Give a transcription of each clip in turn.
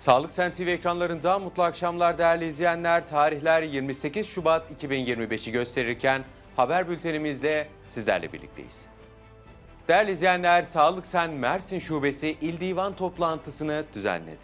Sağlık Sen TV ekranlarında mutlu akşamlar değerli izleyenler. Tarihler 28 Şubat 2025'i gösterirken haber bültenimizle sizlerle birlikteyiz. Değerli izleyenler, Sağlık Sen Mersin Şubesi İl Divan toplantısını düzenledi.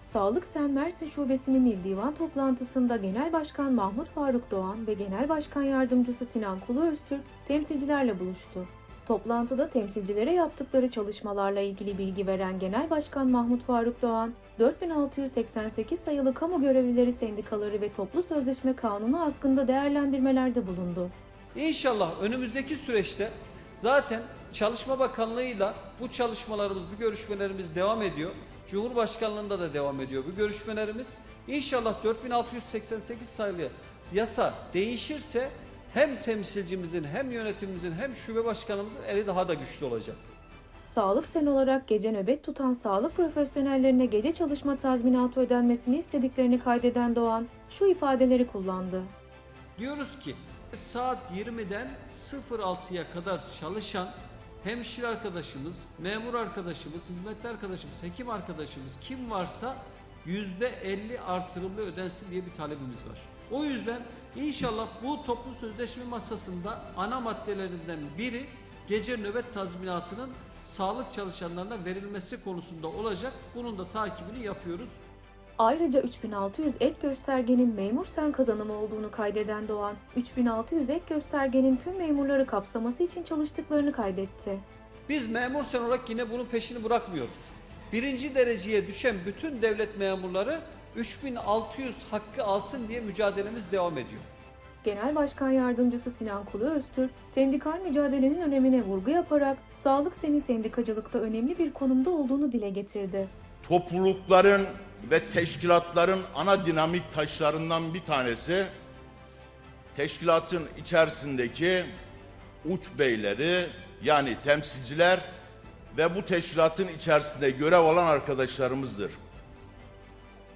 Sağlık Sen Mersin Şubesi'nin il divan toplantısında Genel Başkan Mahmut Faruk Doğan ve Genel Başkan Yardımcısı Sinan Kulu Öztürk temsilcilerle buluştu. Toplantıda temsilcilere yaptıkları çalışmalarla ilgili bilgi veren Genel Başkan Mahmut Faruk Doğan, 4688 sayılı kamu görevlileri sendikaları ve toplu sözleşme kanunu hakkında değerlendirmelerde bulundu. İnşallah önümüzdeki süreçte zaten Çalışma Bakanlığı'yla bu çalışmalarımız, bu görüşmelerimiz devam ediyor. Cumhurbaşkanlığında da devam ediyor bu görüşmelerimiz. İnşallah 4688 sayılı yasa değişirse hem temsilcimizin hem yönetimimizin hem şube başkanımızın eli daha da güçlü olacak. Sağlık Sen olarak gece nöbet tutan sağlık profesyonellerine gece çalışma tazminatı ödenmesini istediklerini kaydeden Doğan şu ifadeleri kullandı. Diyoruz ki saat 20'den 06'ya kadar çalışan hemşire arkadaşımız, memur arkadaşımız, hizmetli arkadaşımız, hekim arkadaşımız kim varsa %50 artırımlı ödensin diye bir talebimiz var. O yüzden inşallah bu toplu sözleşme masasında ana maddelerinden biri gece nöbet tazminatının sağlık çalışanlarına verilmesi konusunda olacak. Bunun da takibini yapıyoruz. Ayrıca 3600 ek göstergenin memur sen kazanımı olduğunu kaydeden Doğan, 3600 ek göstergenin tüm memurları kapsaması için çalıştıklarını kaydetti. Biz memur sen olarak yine bunun peşini bırakmıyoruz. Birinci dereceye düşen bütün devlet memurları 3600 hakkı alsın diye mücadelemiz devam ediyor. Genel Başkan Yardımcısı Sinan Kulu Öztürk, sendikal mücadelenin önemine vurgu yaparak sağlık seni sendikacılıkta önemli bir konumda olduğunu dile getirdi. toplulukların ve teşkilatların ana dinamik taşlarından bir tanesi teşkilatın içerisindeki uç beyleri yani temsilciler ve bu teşkilatın içerisinde görev alan arkadaşlarımızdır.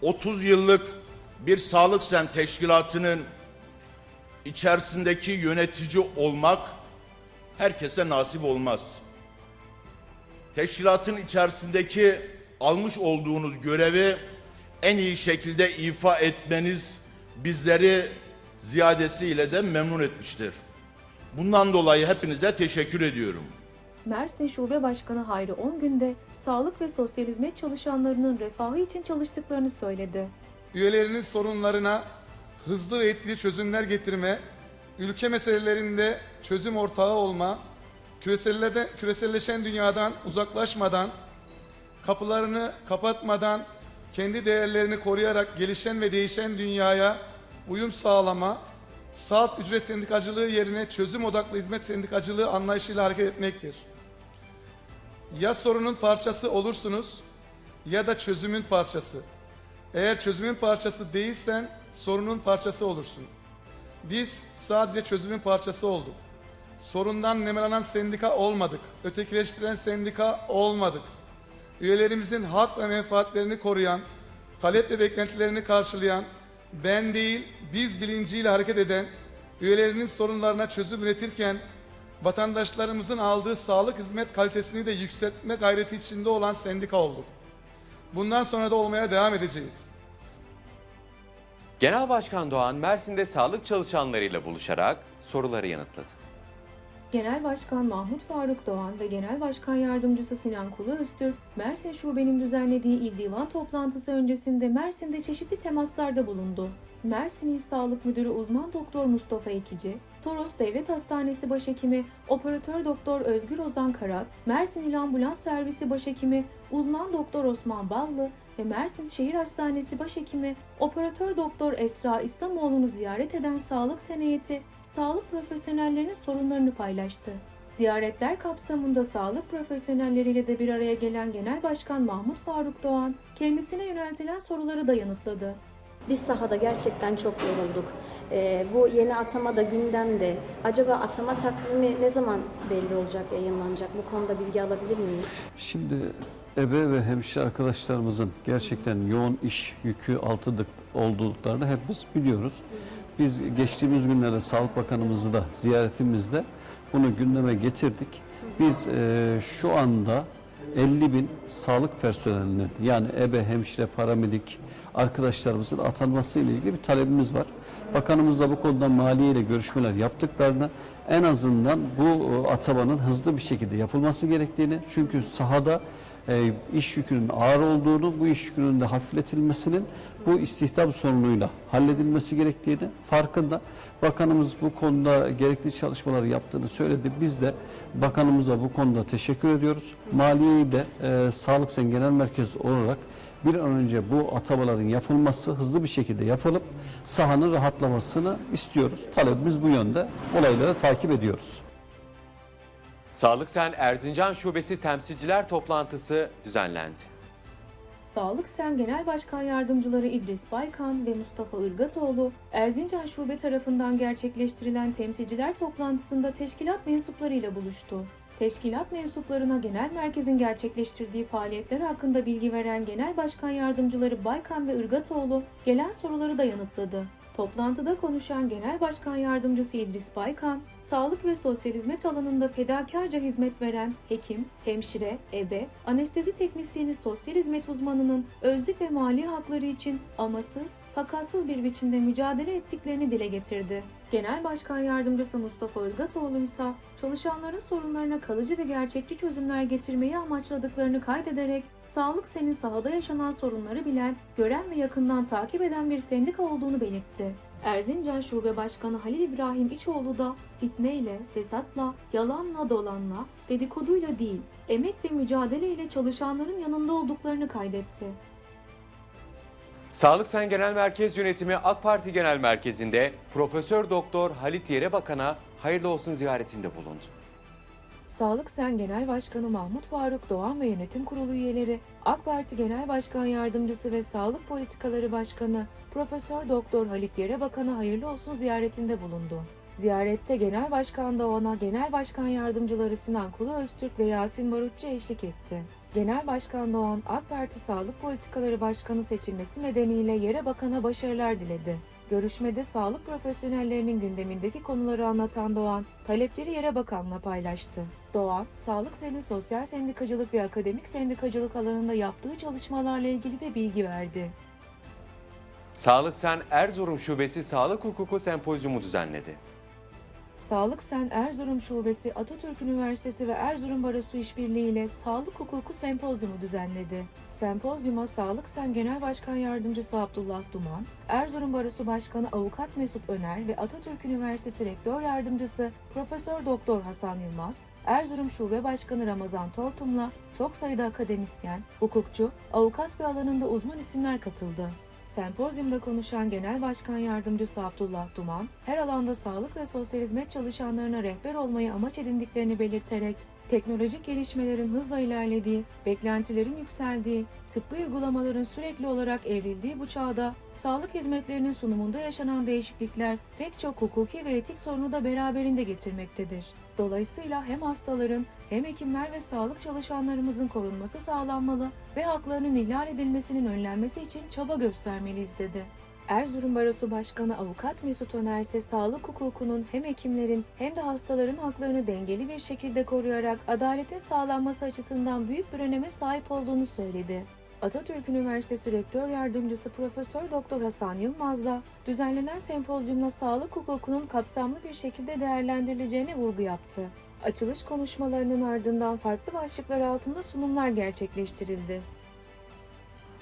30 yıllık bir sağlık sen teşkilatının içerisindeki yönetici olmak herkese nasip olmaz teşkilatın içerisindeki almış olduğunuz görevi en iyi şekilde ifa etmeniz bizleri ziyadesiyle de memnun etmiştir. Bundan dolayı hepinize teşekkür ediyorum. Mersin Şube Başkanı Hayri Ongün de sağlık ve sosyal hizmet çalışanlarının refahı için çalıştıklarını söyledi. üyelerinin sorunlarına hızlı ve etkili çözümler getirme, ülke meselelerinde çözüm ortağı olma, küresellerde, küreselleşen dünyadan uzaklaşmadan, kapılarını kapatmadan, kendi değerlerini koruyarak gelişen ve değişen dünyaya uyum sağlama, saat ücret sendikacılığı yerine çözüm odaklı hizmet sendikacılığı anlayışıyla hareket etmektir. Ya sorunun parçası olursunuz ya da çözümün parçası. Eğer çözümün parçası değilsen sorunun parçası olursun. Biz sadece çözümün parçası olduk. Sorundan nemalanan sendika olmadık. Ötekileştiren sendika olmadık. Üyelerimizin hak ve menfaatlerini koruyan, talep ve beklentilerini karşılayan, ben değil biz bilinciyle hareket eden, üyelerinin sorunlarına çözüm üretirken vatandaşlarımızın aldığı sağlık hizmet kalitesini de yükseltme gayreti içinde olan sendika olduk. Bundan sonra da olmaya devam edeceğiz. Genel Başkan Doğan Mersin'de sağlık çalışanlarıyla buluşarak soruları yanıtladı. Genel Başkan Mahmut Faruk Doğan ve Genel Başkan Yardımcısı Sinan Kulu Öztürk, Mersin Şube'nin düzenlediği İl Divan toplantısı öncesinde Mersin'de çeşitli temaslarda bulundu. Mersin İl Sağlık Müdürü Uzman Doktor Mustafa Ekici, Toros Devlet Hastanesi Başhekimi Operatör Doktor Özgür Ozan Karak, Mersin İl Ambulans Servisi Başhekimi Uzman Doktor Osman Ballı ve Mersin Şehir Hastanesi Başhekimi Operatör Doktor Esra İslamoğlu'nu ziyaret eden sağlık seneyeti, sağlık profesyonellerinin sorunlarını paylaştı. Ziyaretler kapsamında sağlık profesyonelleriyle de bir araya gelen Genel Başkan Mahmut Faruk Doğan, kendisine yöneltilen soruları da yanıtladı. Biz sahada gerçekten çok yorulduk. Ee, bu yeni atama da gündemde. Acaba atama takvimi ne zaman belli olacak, yayınlanacak? Bu konuda bilgi alabilir miyiz? Şimdi ebe ve hemşire arkadaşlarımızın gerçekten yoğun iş yükü altında olduklarını hepimiz biliyoruz. Biz geçtiğimiz günlerde Sağlık Bakanımızı da ziyaretimizde bunu gündeme getirdik. Biz eee, şu anda 50 bin sağlık personelinin yani ebe, hemşire, paramedik arkadaşlarımızın atanması ile ilgili bir talebimiz var. Bakanımızla bu konuda maliye görüşmeler yaptıklarını en azından bu e, atamanın hızlı bir şekilde yapılması gerektiğini çünkü sahada e, iş yükünün ağır olduğunu, bu iş yükünün de hafifletilmesinin bu istihdam sorunuyla halledilmesi gerektiğini farkında. Bakanımız bu konuda gerekli çalışmaları yaptığını söyledi. Biz de bakanımıza bu konuda teşekkür ediyoruz. Maliyeyi de e, Sağlık Sen Genel Merkezi olarak bir an önce bu atamaların yapılması hızlı bir şekilde yapılıp sahanın rahatlamasını istiyoruz. Talebimiz bu yönde. Olayları takip ediyoruz. Sağlık Sen Erzincan Şubesi temsilciler toplantısı düzenlendi. Sağlık Sen Genel Başkan Yardımcıları İdris Baykan ve Mustafa Irgatoğlu, Erzincan Şube tarafından gerçekleştirilen temsilciler toplantısında teşkilat mensuplarıyla buluştu. Teşkilat mensuplarına genel merkezin gerçekleştirdiği faaliyetler hakkında bilgi veren Genel Başkan Yardımcıları Baykan ve Irgatoğlu gelen soruları da yanıtladı. Toplantıda konuşan Genel Başkan Yardımcısı İdris Baykan, sağlık ve sosyal hizmet alanında fedakarca hizmet veren hekim, hemşire, ebe, anestezi teknisyeni, sosyal hizmet uzmanının özlük ve mali hakları için amasız, fakatsız bir biçimde mücadele ettiklerini dile getirdi. Genel Başkan Yardımcısı Mustafa Irgatoğlu ise çalışanların sorunlarına kalıcı ve gerçekçi çözümler getirmeyi amaçladıklarını kaydederek sağlık senin sahada yaşanan sorunları bilen, gören ve yakından takip eden bir sendika olduğunu belirtti. Erzincan Şube Başkanı Halil İbrahim İçoğlu da fitneyle, fesatla, yalanla, dolanla, dedikoduyla değil, emek ve mücadeleyle çalışanların yanında olduklarını kaydetti. Sağlık Sen Genel Merkez Yönetimi AK Parti Genel Merkezi'nde Profesör Doktor Halit Yerebakan'a hayırlı olsun ziyaretinde bulundu. Sağlık Sen Genel Başkanı Mahmut Faruk Doğan ve Yönetim Kurulu üyeleri, AK Parti Genel Başkan Yardımcısı ve Sağlık Politikaları Başkanı Profesör Doktor Halit Yerebakan'a hayırlı olsun ziyaretinde bulundu. Ziyarette Genel Başkan Doğan'a Genel Başkan Yardımcıları Sinan Kulu Öztürk ve Yasin Barutçu eşlik etti. Genel Başkan Doğan, AK Parti Sağlık Politikaları Başkanı seçilmesi nedeniyle Yerebakan'a başarılar diledi. Görüşmede sağlık profesyonellerinin gündemindeki konuları anlatan Doğan, talepleri yere bakanla paylaştı. Doğan, sağlık senin sosyal sendikacılık ve akademik sendikacılık alanında yaptığı çalışmalarla ilgili de bilgi verdi. Sağlık Sen Erzurum Şubesi Sağlık Hukuku Sempozyumu düzenledi. Sağlık Sen Erzurum Şubesi Atatürk Üniversitesi ve Erzurum Barosu İşbirliği ile Sağlık Hukuku Sempozyumu düzenledi. Sempozyuma Sağlık Sen Genel Başkan Yardımcısı Abdullah Duman, Erzurum Barosu Başkanı Avukat Mesut Öner ve Atatürk Üniversitesi Rektör Yardımcısı Profesör Doktor Hasan Yılmaz, Erzurum Şube Başkanı Ramazan Tortum'la çok sayıda akademisyen, hukukçu, avukat ve alanında uzman isimler katıldı. Sempozyumda konuşan Genel Başkan Yardımcısı Abdullah Duman, her alanda sağlık ve sosyal hizmet çalışanlarına rehber olmayı amaç edindiklerini belirterek, teknolojik gelişmelerin hızla ilerlediği, beklentilerin yükseldiği, tıbbi uygulamaların sürekli olarak evrildiği bu çağda, sağlık hizmetlerinin sunumunda yaşanan değişiklikler pek çok hukuki ve etik sorunu da beraberinde getirmektedir. Dolayısıyla hem hastaların hem hekimler ve sağlık çalışanlarımızın korunması sağlanmalı ve haklarının ihlal edilmesinin önlenmesi için çaba göstermeliyiz dedi. Erzurum Barosu Başkanı Avukat Mesut Öner ise sağlık hukukunun hem hekimlerin hem de hastaların haklarını dengeli bir şekilde koruyarak adaletin sağlanması açısından büyük bir öneme sahip olduğunu söyledi. Atatürk Üniversitesi Rektör Yardımcısı Profesör Doktor Hasan Yılmaz da düzenlenen sempozyumla sağlık hukukunun kapsamlı bir şekilde değerlendirileceğine vurgu yaptı. Açılış konuşmalarının ardından farklı başlıklar altında sunumlar gerçekleştirildi.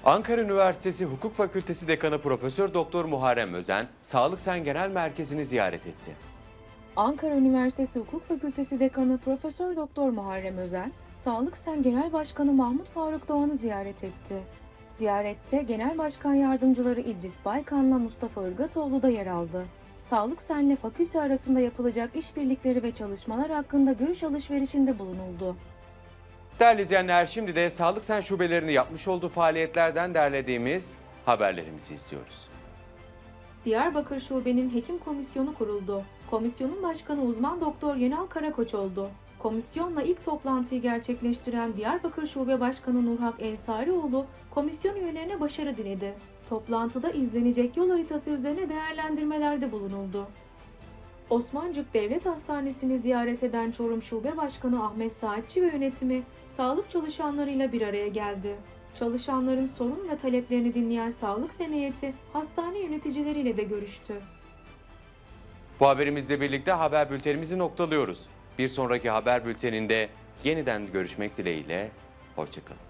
Ankara Üniversitesi Hukuk Fakültesi Dekanı Profesör Doktor Muharrem Özen, Sağlık Sen Genel Merkezi'ni ziyaret etti. Ankara Üniversitesi Hukuk Fakültesi Dekanı Profesör Doktor Muharrem Özen, Sağlık Sen Genel Başkanı Mahmut Faruk Doğan'ı ziyaret etti. Ziyarette Genel Başkan Yardımcıları İdris Baykan'la Mustafa Irgatoğlu da yer aldı. Sağlık Sen'le fakülte arasında yapılacak işbirlikleri ve çalışmalar hakkında görüş alışverişinde bulunuldu. Değerli izleyenler şimdi de Sağlık Sen şubelerinde yapmış olduğu faaliyetlerden derlediğimiz haberlerimizi izliyoruz. Diyarbakır Şube'nin Hekim Komisyonu kuruldu. Komisyonun başkanı uzman doktor Yenal Karakoç oldu. Komisyonla ilk toplantıyı gerçekleştiren Diyarbakır Şube Başkanı Nurhak Ensarioğlu, komisyon üyelerine başarı diledi. Toplantıda izlenecek yol haritası üzerine değerlendirmelerde bulunuldu. Osmancık Devlet Hastanesi'ni ziyaret eden Çorum Şube Başkanı Ahmet Saatçi ve yönetimi sağlık çalışanlarıyla bir araya geldi. Çalışanların sorun ve taleplerini dinleyen sağlık seniyeti hastane yöneticileriyle de görüştü. Bu haberimizle birlikte haber bültenimizi noktalıyoruz. Bir sonraki haber bülteninde yeniden görüşmek dileğiyle. Hoşçakalın.